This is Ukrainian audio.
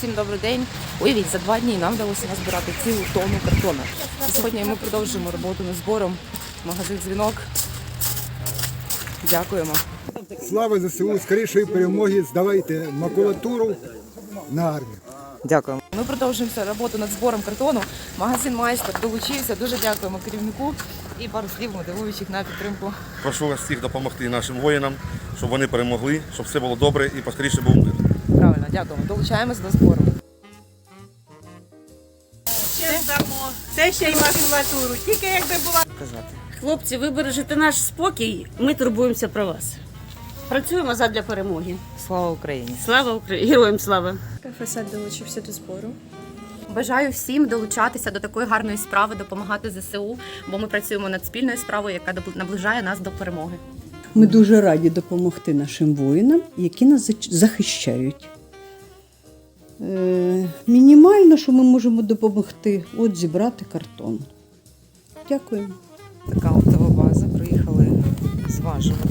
Всім добрий день. Уявіть, за два дні нам вдалося назбирати цілу тонну картону. Сьогодні ми продовжуємо роботу над збором. Магазин дзвінок. Дякуємо. Слава ЗСУ, скорішої перемоги, здавайте макулатуру на армію. Дякуємо. Ми продовжуємо роботу над збором картону. Магазин майстер долучився. Дуже дякуємо керівнику і пару слів мотивуючих на підтримку. Прошу вас всіх допомогти нашим воїнам, щоб вони перемогли, щоб все було добре і поскоріше був мир. Правильно, дякуємо. Долучаємось до збору. Ще здамо. Це ще й макулатуру. Тільки якби була Казати. Хлопці, ви бережете наш спокій, ми турбуємося про вас. Працюємо задля перемоги. Слава Україні! Слава Україні! Героям слава! Фасад долучився до збору. Бажаю всім долучатися до такої гарної справи, допомагати ЗСУ, бо ми працюємо над спільною справою, яка наближає нас до перемоги. Ми дуже раді допомогти нашим воїнам, які нас захищають. Е, мінімально, що ми можемо допомогти, от зібрати картон. Дякуємо. Така автова база. Приїхали зважувати